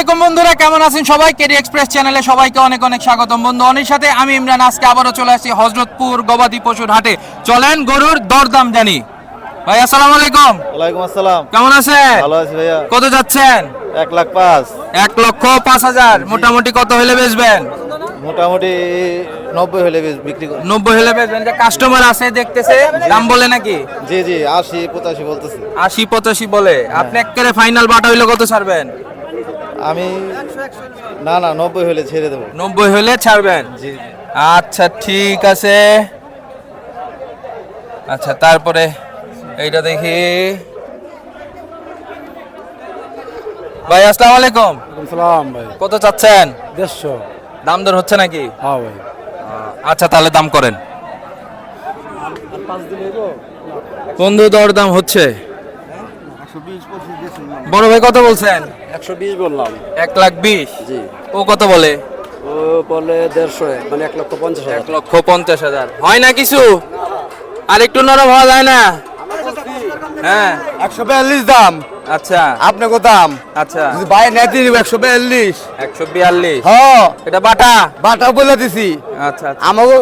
আলাইকুম বন্ধুরা কেমন আছেন সবাই? কেডি এক্সপ্রেস চ্যানেলে সবাইকে অনেক অনেক স্বাগতম। বন্ধু অনির সাথে আমি ইমরান আজকে আবারও চলে আসছি হজরতপুর গবাদি পশুর হাটে। চলেন গরুর দরদাম জানি। ভাই আসসালামু আলাইকুম। ওয়ালাইকুম আসসালাম। কেমন আছেন? ভালো আছি ভাইয়া। কত যাচ্ছেন? এক লাখ পাঁচ। এক লক্ষ পাঁচ হাজার। মোটামুটি কত হলে বেচবেন? মোটামুটি নব্বই হলে বিক্রি করি নব্বই হলে বেচবেন। যে কাস্টমার আছে দেখতেছে দাম বলে নাকি? জি জি আশি পঁচাশি বলতেছি। আশি পঁচাশি বলে। আপনি একেবারে ফাইনাল বাটা হইলে কত ছাড়বেন? আমি না না নব্বই হলে ছেড়ে দেবো। নব্বই হলে ছাড়বেন? জি আচ্ছা ঠিক আছে। আচ্ছা তারপরে এইটা দেখি। ভাই আসসালামু আলাইকুম। সালাম ভাই। কত চাচ্ছেন? দেড়শো। দাম দর হচ্ছে নাকি? হ্যাঁ ভাই। আচ্ছা তাহলে দাম করেন। বন্ধু দর দাম হচ্ছে বড় ভাই কত বলছেন? একশো বিশ বললাম। এক লাখ বিশ? জি। ও কত বলে? ও বলে দেড়শো মানে এক লক্ষ পঞ্চাশ এক লক্ষ পঞ্চাশ হাজার। হয় না কিছু? আর একটু নরম হওয়া যায় না? হ্যাঁ। একশো বিয়াল্লিশ দাম। আচ্ছা। আপনাকে দাম? আচ্ছা। যদি ভাই নেতি একশো বিয়াল্লিশ। একশো বিয়াল্লিশ? হ্যাঁ এটা বাটা? বাটা বলে দিছি। আচ্ছা আচ্ছা। আমাকে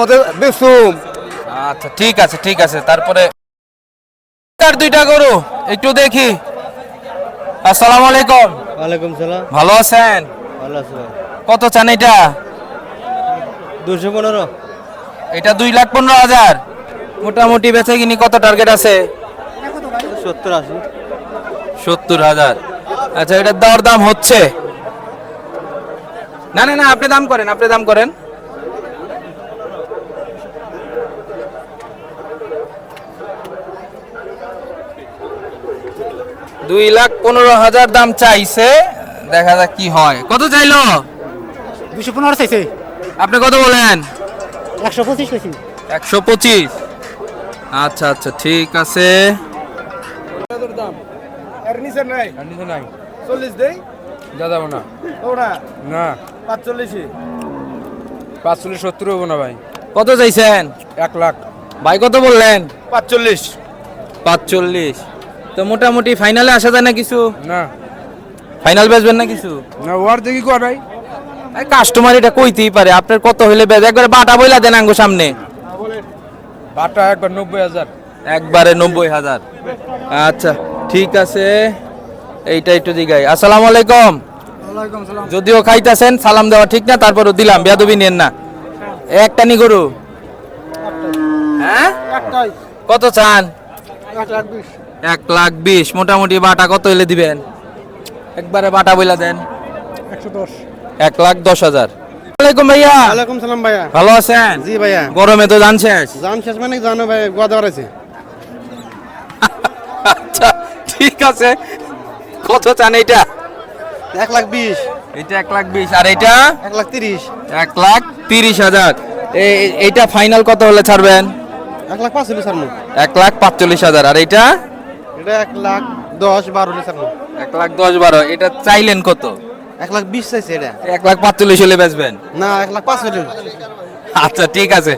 মধ্যে বেসুম। আচ্ছা ঠিক আছে ঠিক আছে। তারপরে তার দুইটা গরু? একটু দেখি। আসসালামু আলাইকুম। ওয়ালাইকুম সালাম। ভালো আছেন? ভালো আছি ভাই। কত চান এটা? দুশো পনেরো। এটা দুই লাখ পনেরো হাজার। মোটামুটি বেচে কিনি কত টার্গেট আছে? সত্তর আশি। সত্তর হাজার। আচ্ছা এটার দর দাম হচ্ছে? না না না আপনি দাম করেন আপনি দাম করেন। দুই লাখ পনেরো হাজার দাম চাইছে। দেখা যাক কি হয়। কত চাইলো? দুশো পনেরো চাইছে। আপনি কত বলেন? একশো পঁচিশ চাইছি একশো পঁচিশ। আচ্ছা আচ্ছা ঠিক আছে। এর নিচে নাই। নাই। চল্লিশ দেই? যা যাব না। ওরা? না। পাঁচচল্লিশে পাঁচচল্লিশ সত্তর হব না ভাই। কত চাইছেন? এক লাখ। ভাই কত বললেন? পাঁচচল্লিশ। পাঁচচল্লিশ। তো মোটামুটি ফাইনালে আসা যায় না কিছু? না। ফাইনাল বেচবেন না কিছু? না ওর দেখি কর ভাই? কাস্টমার এটা কইতেই পারে আপনার কত হইলে বেচ? একবারে বাটা বইলা দেন আঙ্গো সামনে। বাটা একবার নব্বই হাজার। একবারে নব্বই হাজার। আচ্ছা ঠিক আছে। এইটা একটু দিগাই। আসসালামু আলাইকুম। যদিও খাইতাছেন সালাম দেওয়া ঠিক না তারপরও দিলাম বেয়াদবি নেন না। একটা নি গরু? হ্যাঁ? একটাই। কত চান? এক লাখ বিশ মোটামুটি বাটা কত এলে দিবেন? একবারে বাটা বইলা দেন। একশো দশ। এক লাখ দশ হাজার। ওয়ালাইকুম ভাইয়া। ওয়ালাইকুম সালাম ভাইয়া। ভালো আছেন? জি ভাইয়া। গরমে তো জান শেষ। জান শেষ মানে জানো ভাই গোয়া দেওয়ার আছে। আচ্ছা ঠিক আছে। কত চান এইটা? এক লাখ বিশ। এটা এক লাখ বিশ। আর এইটা? এক লাখ তিরিশ। এক লাখ তিরিশ হাজার। এই- এইটা ফাইনাল কত হলে ছাড়বেন? এক লাখ পাঁচচল্লিশ আর এক লাখ পাঁচচল্লিশ হাজার। আর এইটা? এটা এক লাখ দশ বারো লিটার এক লাখ দশ বারো এটা চাইলেন কত? এক লাখ বিশ চাইছে এটা। এক লাখ পাঁচচল্লিশ হলে বেচবেন? না এক লাখ পাঁচচল্লিশ আচ্ছা ঠিক আছে।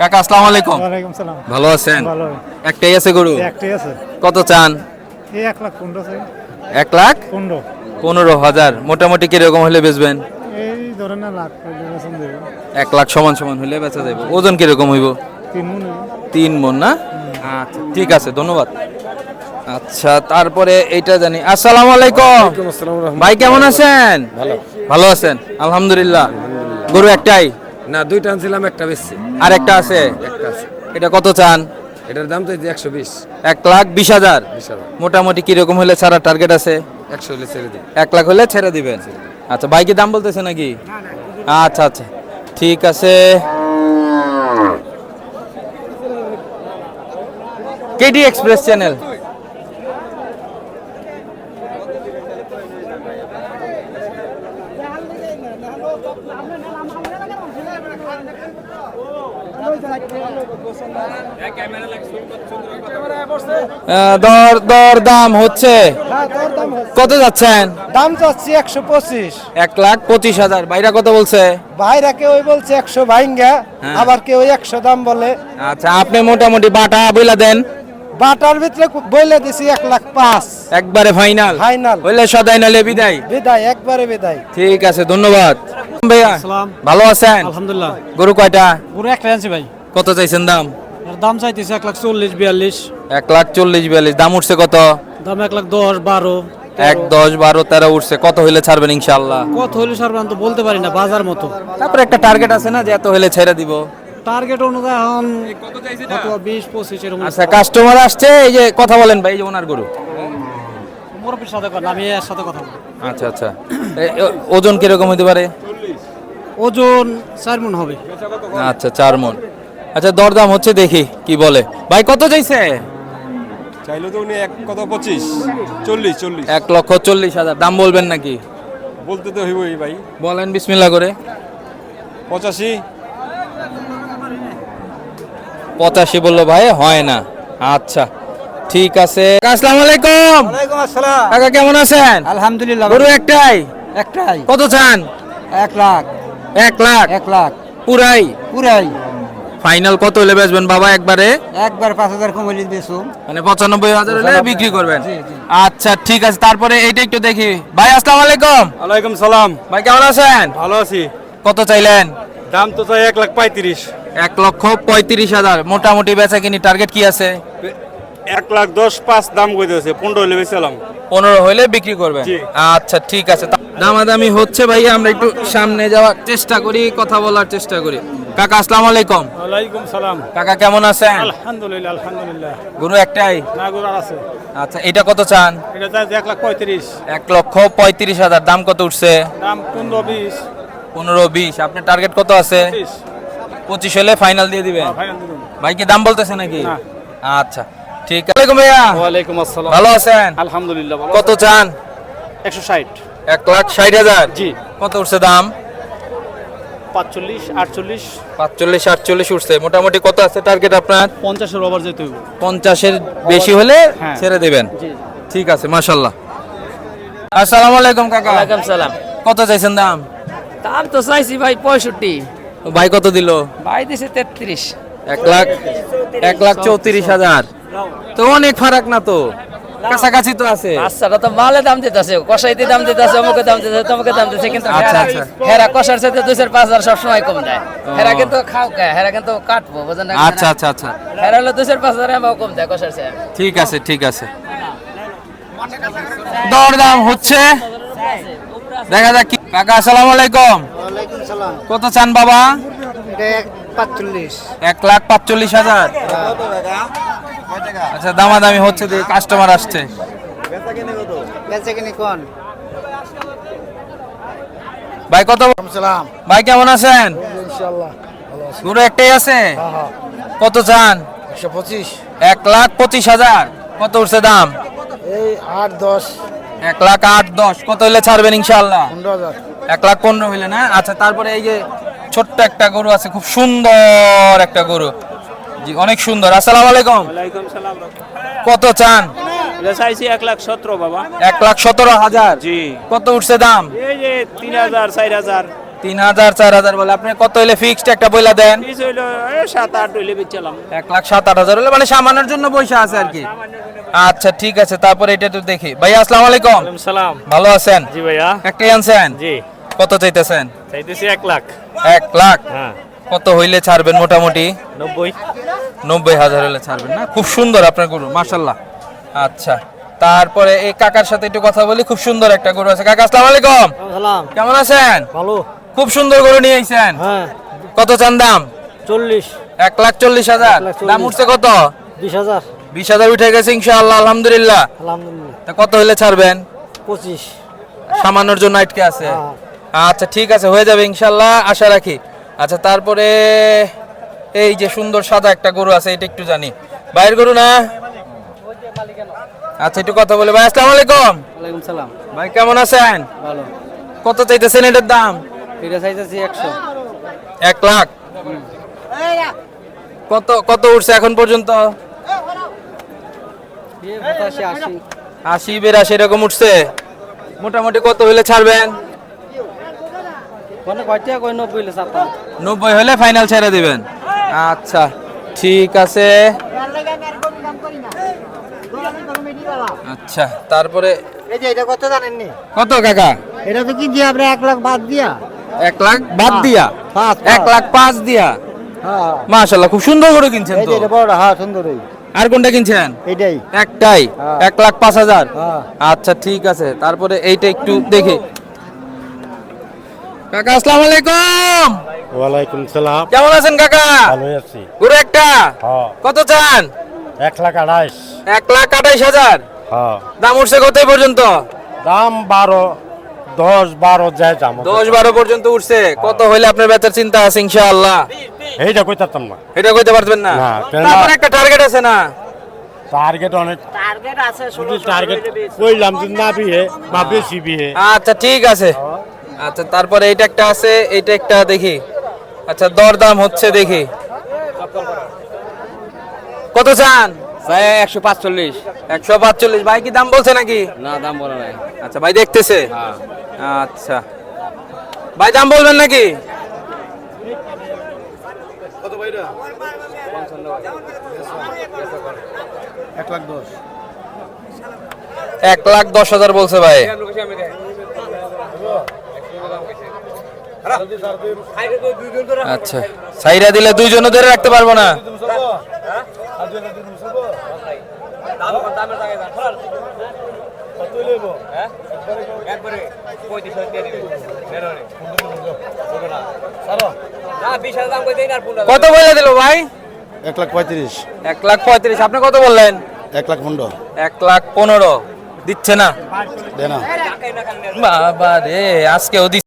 কাকা আসসালামু আলাইকুম। ওয়ালাইকুম সালাম। ভালো আছেন? ভালো। একটাই আছে গরু? একটাই আছে। কত চান? এই এক লাখ পনেরো চাই এক লাখ? পনেরো। পনেরো হাজার। মোটামুটি কীরকম হলে বেচবেন? এই ধরেন না লাখ এক লাখ সমান সমান হলে বেচা যাবে ওজন কীরকম হইব? তিন মন না? আচ্ছা ঠিক আছে ধন্যবাদ। আচ্ছা তারপরে এইটা জানি। আসসালামু আলাইকুম। ভাই কেমন আছেন? ভালো। ভালো আছেন? আলহামদুলিল্লাহ। গরু একটাই? না দুইটা আনছিলাম একটা বেশি আর একটা আছে। এটা কত চান? এটার দাম তো একশো বিশ। এক লাখ বিশ হাজার। বিশ হাজার। মোটামুটি কীরকম হলে ছাড়া টার্গেট আছে? একশো হলে ছেড়ে দিই এক লাখ হলে ছেড়ে দিবেন? আচ্ছা বাইকে দাম বলতেছে নাকি? আচ্ছা আচ্ছা। ঠিক আছে। KD express channel. দর দর দাম হচ্ছে। কত যাচ্ছেন? দাম চাচ্ছি একশো পঁচিশ। এক লাখ পঁচিশ হাজার। বাইরা কত বলছে? ভাইরা কেউ বলছে একশো ভাইঙ্গা হ্যাঁ। আবার কেউ একশো দাম বলে। আচ্ছা আপনি মোটামুটি বাটা বইলা দেন। বাটার ভিতরে বইলে দিছি এক লাখ পাঁচ। একবারে ফাইনাল। Final। হইলে সদাই নালে বিদায়। বিদায় একবারে বিদায়। ঠিক আছে ধন্যবাদ। ভাইয়া ভালো আছেন? আলহামদুলিল্লাহ। গরু কয়টা? পুরো একটা আনছি ভাই। কত চাইছেন দাম? দাম চাইতেছে এক লাখ চল্লিশ বিয়াল্লিশ। এক লাখ চল্লিশ বিয়াল্লিশ। দাম উঠছে কত? দাম এক লাখ দশ বারো এক দশ বারো তেরো উঠছে। কত হইলে ছাড়বেন ইনশাল্লাহ কত হইলে সাধারণত বলতে পারি না বাজার মতো। তারপরে একটা টার্গেট আছে না যে এত হইলে ছেড়ে দিব? টার্গেট অনুযায়ী এখন কত বিশ পঁচিশ এরকম। আচ্ছা কাস্টমার আসছে এই যে কথা বলেন ভাই এই যে ওনার গরু। মুরব্বীর সাথে কথা আমি এর সাথে কথা বলব আচ্ছা আচ্ছা। ওজন কীরকম হতে পারে? ওজন চার মন হবে। আচ্ছা চার মন। আচ্ছা দরদাম হচ্ছে দেখি কি বলে। ভাই কত চাইছে? চাইলে তো উনি এক কত পঁচিশ চল্লিশ চল্লিশ। এক লক্ষ চল্লিশ হাজার। দাম বলবেন নাকি? বলতে তো হইবই ভাই। বলেন বিসমিল্লা করে। পঁচাশি। পঁচাশি বলল ভাই হয় না। আচ্ছা ঠিক আছে। আসসালামু আলাইকুম। ওয়ালাইকুম আসসালাম। কাকা কেমন আছেন? আলহামদুলিল্লাহ গরু একটাই? একটাই। কত চান? এক লাখ। এক লাখ। এক লাখ। পুরাই? পুরাই। ফাইনাল কত হলে বেচবেন বাবা একবারে? একবার পাঁচ হাজার কমাইলি দিয়েছ মানে পঁচানব্বই হাজার হলে বিক্রি করবেন। আচ্ছা ঠিক আছে তারপরে এইটা একটু দেখি। ভাই আসসালামু আলাইকুম। ওয়ালাইকুম সালাম। ভাই কেমন আছেন? ভালো আছি। কত চাইলেন? দাম তো চাই এক লাখ পঁয়ত্রিশ। এক লক্ষ পঁয়ত্রিশ হাজার। মোটামুটি বেচা কিনি টার্গেট কি আছে? এক লাখ দশ পাঁচ দাম কই দিয়েছে পনেরো হলে বেছিলাম পনেরো হইলে বিক্রি করবেন। জি। আচ্ছা ঠিক আছে দামাদামি হচ্ছে ভাইয়া আমরা একটু সামনে যাওয়ার চেষ্টা করি কথা বলার চেষ্টা করি। কাকা আসসালামু আলাইকুম। ওয়ালাইকুম সালাম। কাকা কেমন আছেন? আলহামদুলিল্লাহ আলহামদুলিল্লাহ। গরু একটাই? নাগুর আছে। আচ্ছা এটা কত চান? এটা চাই এক লাখ পঁয়ত্রিশ। এক লক্ষ পঁয়ত্রিশ হাজার। দাম কত উঠছে? দাম পনেরো বিশ। পনেরো বিশ। আপনার টার্গেট কত আছে? তিরিশ পঁচিশ হলে ফাইনাল দিয়ে দিবেন। ভাই কি দাম বলতেছে নাকি? না। আচ্ছা ঠিক আছে। ওয়ালাইকুম ভাইয়া। ওয়ালাইকুম আসসালাম। ভালো আছেন? আলহামদুলিল্লাহ ভালো কত চান? একশো ষাট। এক লাখ ষাট হাজার। জি। কত উঠছে দাম? পাঁচচল্লিশ আটচল্লিশ। পাঁচচল্লিশ আটচল্লিশ উঠছে। মোটামুটি কত আছে টার্গেট আপনার? পঞ্চাশের ওভার যেতে হইব। পঞ্চাশের বেশি হলে হ্যাঁ। ছেড়ে দেবেন। ঠিক আছে মাশাল্লাহ আসসালামু আলাইকুম কাকা। ওয়ালাইকুম সালাম। কত চাইছেন দাম? দাম তো চাইছি ভাই পঁয়ষট্টি। ভাই কত দিল? ভাই দিছে তেত্রিশ। এক লাখ এক লাখ চৌত্রিশ হাজার। তো অনেক ফারাক না তো? কাছাকাছি তো আছে। আচ্ছা তো মালে দাম দিতেছে কষাইতে দাম দিতেছে অমুকে দাম দিতেছে তমুকে দাম দিতেছে কিন্তু আচ্ছা, হেরা- আচ্ছা। কষার সাথে দুই চার পাঁচ হাজার সবসময় কম দেয়। হেরা কিন্তু খাও কে হেরা কিন্তু কাটবো বুঝেন আচ্ছা আচ্ছা আচ্ছা। হেরা হলো দুই চার পাঁচ হাজার আমাকে কম দেয় কষার সাথে ঠিক আছে ঠিক আছে। দরদাম হচ্ছে। দেখা যাক কি কাকা আসসালামু আলাইকুম। কত চান বাবা? এটা এক লাখ পাঁচচল্লিশ হাজার। আচ্ছা দামাদামি হচ্ছে যে কাস্টমার আসছে। কোন? ভাই কত ভাই কেমন আছেন? ইনশাআল্লাহ পুরো একটাই আছে? কত চান? একশো পঁচিশ। এক লাখ পঁচিশ হাজার। কত উঠছে দাম? এই আট দশ। এক লাখ আট দশ। কত হইলে ছাড়বেন ইনশাল্লাহ এক লাখ পনেরো হইলে না? আচ্ছা তারপরে এই যে ছোট্ট একটা গরু আছে খুব সুন্দর একটা গরু। জি অনেক সুন্দর। আসসালামু আলাইকুম। ওয়ালাইকুম সালাম কত চান? চাইছি এক লাখ সতেরো বাবা। এক লাখ সতেরো হাজার। জি। কত উঠছে দাম? এই যে তিন হাজার চার হাজার। তিন হাজার চার হাজার বলে। আপনি কত হইলে ফিক্সড একটা বইলা দেন? হইল সাত আট হইলে বেচালাম। এক লাখ সাত আট হাজার হলে মানে সামানের জন্য পয়সা আছে আর কি। আচ্ছা ঠিক আছে তারপরে এটা তো দেখি। ভাই আসসালামু আলাইকুম। সালাম। ভালো আছেন? জি ভাইয়া। একটাই আনছেন? জি। কত চাইতেছেন? চাইতেছি এক লাখ। এক লাখ? হ্যাঁ। কত হইলে ছাড়বেন মোটামুটি? নব্বই। নব্বই হাজার হলে ছাড়বেন না? খুব সুন্দর আপনার গরু মার্শাল্লাহ আচ্ছা তারপরে এই কাকার সাথে একটু কথা বলি খুব সুন্দর একটা গরু আছে। কাকা আসসালামু আলাইকুম। কেমন আছেন? ভালো। খুব সুন্দর গরু নিয়ে আইছেন। হ্যাঁ। কত চান দাম? চল্লিশ। এক লাখ চল্লিশ হাজার। দাম উঠছে কত? বিশ হাজার। বিশ হাজার উঠে গেছে ইনশাআল্লাহ আলহামদুলিল্লাহ। আলহামদুলিল্লাহ। তা কত হইলে ছাড়বেন? পঁচিশ। সামান্যর জন্য আটকে আছে। হ্যাঁ। আচ্ছা ঠিক আছে হয়ে যাবে ইনশাল্লাহ আশা রাখি। আচ্ছা তারপরে এই যে সুন্দর সাদা একটা গরু আছে এটা একটু জানি। বাইরের গরু না? আচ্ছা একটু কথা বলে। ভাই আসসালামু আলাইকুম। ওয়ালাইকুম সালাম। ভাই কেমন আছেন? ভালো। কত চাইতেছেন এটার দাম? এটা চাইতেছি একশো। এক লাখ? কত কত উঠছে এখন পর্যন্ত? পঁচাশি আশি। আশি বেরাশি এরকম উঠছে। মোটামুটি কত হইলে ছাড়বেন? নব্বই হলে ফাইনাল ছেড়ে দিবেন। আচ্ছা ঠিক আছে। আচ্ছা তারপরে কত কাকা? এটা তো কিনছি আমরা এক লাখ বাদ দিয়া? এক লাখ বাদ দিয়া? এক লাখ পাঁচ দিয়া? হ্যাঁ। মাশাল্লাহ খুব সুন্দর করে কিনছেন তো? হ্যাঁ সুন্দর আর কোনটা কিনছেন? এইটাই। একটাই? হ্যাঁ। এক লাখ পাঁচ হাজার? হ্যাঁ। আচ্ছা ঠিক আছে তারপরে এইটা একটু দেখে। কাকা আসসালামু আলাইকুম! ওয়ালাইকুম সালাম। কেমন আছেন কাকা? ভালোই আছি। গরু একটা? হ্যাঁ। কত চান? এক লাখ আড়াইশ। এক লাখ আঠাইশ হাজার? হ্যাঁ। দাম উঠছে কত পর্যন্ত? দাম বারো দশ বারো যায় দাম দশ বারো পর্যন্ত উঠছে। কত হইলে আপনার বেচার চিন্তা আছে ইনশাআল্লাহ? এইটা কইতাম না। এটা কইতে পারবেন না? না, তারপর একটা টার্গেট আছে না? টার্গেট অনেক। শুধু টার্গেট কইলাম যে না বিয়ে বা বেশি বিয়ে আচ্ছা ঠিক আছে। আচ্ছা তারপরে এইটা একটা আছে এইটা একটা দেখি। আচ্ছা দরদাম হচ্ছে দেখি। কত চান? ভাই একশো পাঁচচল্লিশ। একশো পাঁচচল্লিশ। ভাই কি দাম বলছে নাকি? না দাম বলা নাই। আচ্ছা ভাই দেখতেছে। আচ্ছা। ভাই দাম বলবেন নাকি? এক লাখ দশ। হাজার বলছে ভাই। আচ্ছা। সাইরা দিলে দুইজনে ধরে রাখতে পারব না। কত বলে দিল ভাই? এক লাখ পঁয়ত্রিশ। এক লাখ পঁয়ত্রিশ। আপনি কত বললেন? এক লাখ পনেরো। এক লাখ পনেরো। দিচ্ছে না। বাবা রে আজকেও দিচ্ছে।